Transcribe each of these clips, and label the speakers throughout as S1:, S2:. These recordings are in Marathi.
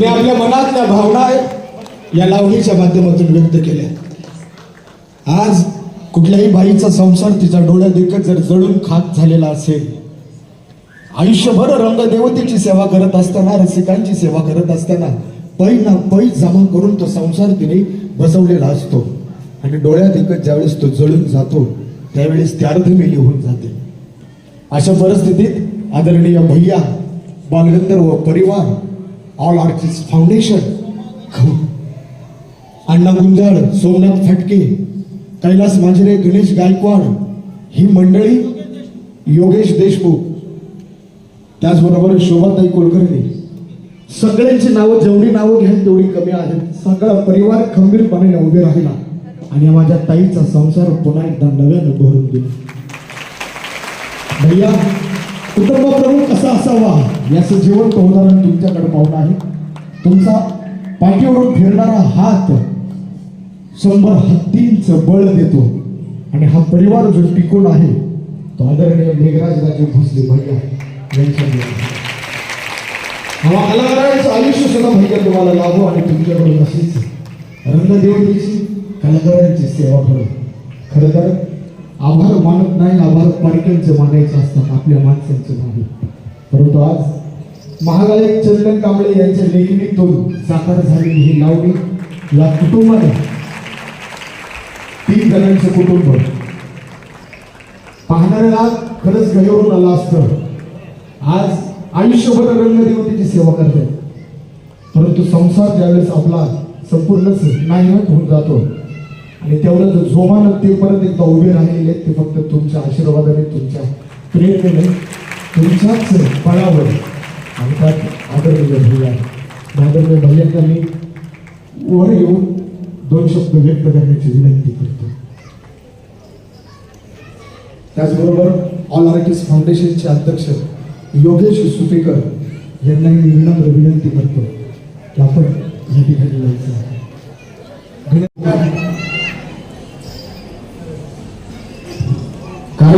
S1: तुम्ही आपल्या मनातल्या भावना या लावणीच्या माध्यमातून व्यक्त केल्या. आज कुठल्याही बाईचा संसार तिचा डोळ्या देखत जर जळून खाक झालेला असेल आयुष्यभर रंगदेवतेची सेवा करत असताना रसिकांची सेवा करत असताना पै ना पै जमा करून तो संसार तिने बसवलेला असतो. आणि डोळ्यात एकच ज्यावेळेस तो जळून जातो त्यावेळेस त्या अर्धमेली होऊन जाते. अशा परिस्थितीत आदरणीय भैया बालगंधर्व परिवार all artist foundation Anna Gunjal Somnath Phatke Kailas Manjare Ganesh Gaikwad ही मंडळी योगेश देशमुख त्याचबरोबर शोभाताई कुलकर्णी. सगळ्यांची नावं जेवढी नावं घ्याल तेवढी कमी आहेत. सगळा परिवार खंबीरपणे उभे राहिला. आणि माझ्या ताईचा संसार पुन्हा एकदा नव्यानं भरून दिला भैया कुटुंब प्रमुख कसा असावा याचं जिवंत उदाहरण तुमच्याकडे पाहून आहे. तुमचा पाठीवरून फिरणारा हात शंभर हत्तींचं बळ देतो. आणि हा परिवार जो टिकून आहे तो आदरणीय मेघराज राजे भोसले भैया यांच्या हा कलाकारांचं आयुष्य सुद्धा भैया तुम्हाला लाभो आणि तुमच्याकडून असेच. रंगदेवतेची कलाकारांची सेवा करू. खरं तर आभार मानत नाही आभार पारख्यांचे मानायचे असतात आपल्या माणसांचे नाही. परंतु आज महागायक चंदन कांबळे यांच्या लेखणीतून साकार झालेली ही लावणी या कुटुंबाने तीन जणांचं कुटुंब. पाहणाऱ्याला खरंच गहिवरून आलं असतं. आज आयुष्यभर रंगदेवतेची सेवा करते परंतु संसार ज्यावेळेस आपला संपूर्णच नाहीवत होऊन जातो आणि तेवढं जोमानं तेपर्यंत एकदा उभे राहिलेले ते फक्त तुमच्या आशीर्वादाने तुमच्या प्रेरणेने तुमच्याच बळावर. आणि त्यात आदरणीय भैया आदरणीय भैयांना मी वर येऊन दोन शब्द व्यक्त करण्याची विनंती करतो. त्याचबरोबर ऑल आर्टिस्ट फाउंडेशनचे अध्यक्ष योगेश सुपेकर यांना मी विनम्र विनंती करतो की आपण या ठिकाणी जायचं आहे.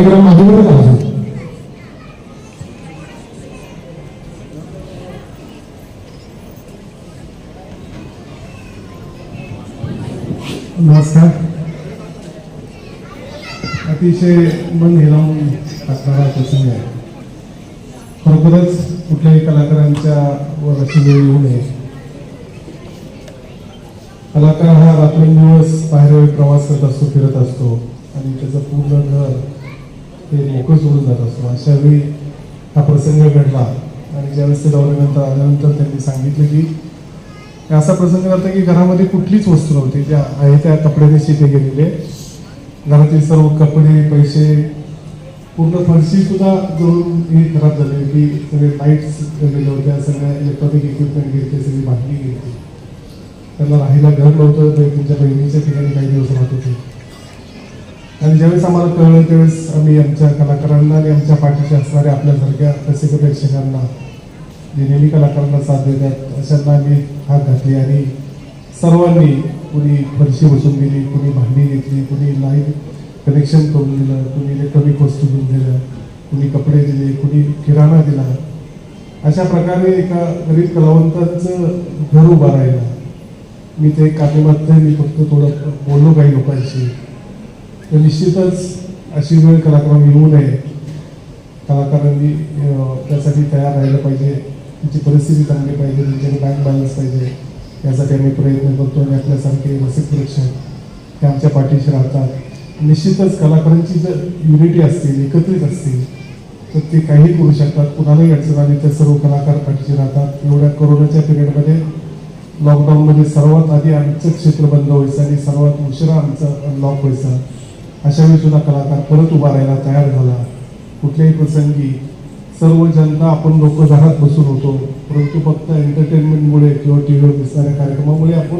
S1: कार्यक्रम माझ्याकडे आहे
S2: नमस्कार. अतिशय मन हिरावून टाकणारा प्रसंग आहे. खरोखरच कुठल्याही कलाकारांच्या वर अशी वेळ येऊ नये. कलाकार हा रात्रंदिवस बाहेर प्रवास करत असतो फिरत असतो आणि त्याचं पूर्ण घर ते मोकळं सोडून जात असतो. अशा वेळी हा प्रसंग घडला आणि ज्यावेळेस ते दौऱ्यानंतर आल्यानंतर त्यांनी सांगितलं की असा प्रसंग झाला की घरामध्ये कुठलीच वस्तू नव्हती. ज्या आहे त्या कपड्याने शिते गेलेले. घरातील सर्व कपडे पैसे पूर्ण फरशी सुद्धा जळून हे खराब झाले की सगळे लाईट्स गेल्या होत्या सगळ्या इलेक्ट्रॉनिक इक्विपमेंट गेले सगळी भांडली गेली त्यांना राहायला घर नव्हतं ते त्यांच्या बहिणीच्या ठिकाणी काही दिवस राहत होते. आणि ज्यावेळेस आम्हाला कळलं त्यावेळेस आम्ही आमच्या कलाकारांना आणि आमच्या पाठीशी असणाऱ्या आपल्यासारख्या रसिक प्रेक्षकांना जे नेहमी कलाकारांना साथ देतात अशांना आम्ही हात घातली आणि सर्वांनी कुणी फरशी बसून दिली कुणी भांडी घेतली कुणी लाईन कनेक्शन करून दिलं कुणी इलेक्ट्रॉनिक वस्तू घेऊन दिलं कुणी कपडे दिले कुणी किराणा दिला. अशा प्रकारे एका गरीब कलावंतांचं घर उभं राहिलं. मी ते कामेमात्र मी फक्त थोडं बोललो काही लोकांशी. निश्चितच अशी वेळ कलाकारांना येऊ नये. कलाकारांनी त्यासाठी तयार राहिलं पाहिजे. त्यांची परिस्थिती चांगली पाहिजे. त्यांच्याकडे बँक बॅलन्स पाहिजे. यासाठी आम्ही प्रयत्न करतो आणि आपल्यासारखे रसिक प्रेक्षक हे आमच्या पाठीशी राहतात. निश्चितच कलाकारांची जर युनिटी असतील एकत्रित असतील तर ते काही करू शकतात. कुणालाही अडचण आली तर सर्व कलाकार पाठीशी राहतात. एवढ्या कोरोनाच्या पिरियडमध्ये लॉकडाऊनमध्ये सर्वात आधी आमचं क्षेत्र बंद व्हायचं आणि सर्वात उशिरा आमचं लॉक व्हायचं. अशावेळी सुद्धा कलाकार परत उभा राहायला तयार झाला. कुठल्याही प्रसंगी सर्व जनता आपण लोक घरात बसून होतो. परंतु फक्त एंटरटेनमेंटमुळे किंवा टी व्हीवर दिसणाऱ्या कार्यक्रमामुळे आपण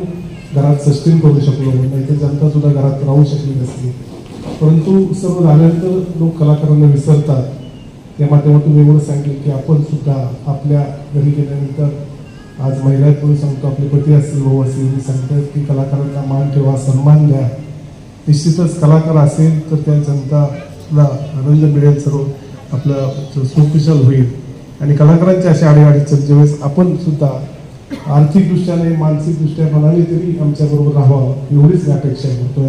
S2: घरात सस्टेन करू शकलो. नाही तर जनता सुद्धा घरात राहू शकली नसली परंतु सर्व झाल्यानंतर लोक कलाकारांना विसरतात. त्या माध्यमातून एवढं सांगेल की आपण सुद्धा आपल्या घरी गेल्यानंतर आज महिला म्हणून सांगतो. आपले पती असतील भाऊ असतील सांगतात की कलाकारांना मान ठेवा सन्मान द्या. निश्चितच कलाकार असेल तर त्या जनताला आनंद मिळेल सर्व आपलं सुकुशल होईल. आणि कलाकारांच्या अशा अडीअडचण ज्यावेळेस आपण सुद्धा आर्थिकदृष्ट्याने मानसिकदृष्ट्या मनाने तरी आमच्याबरोबर राहावं एवढीच अपेक्षा करतो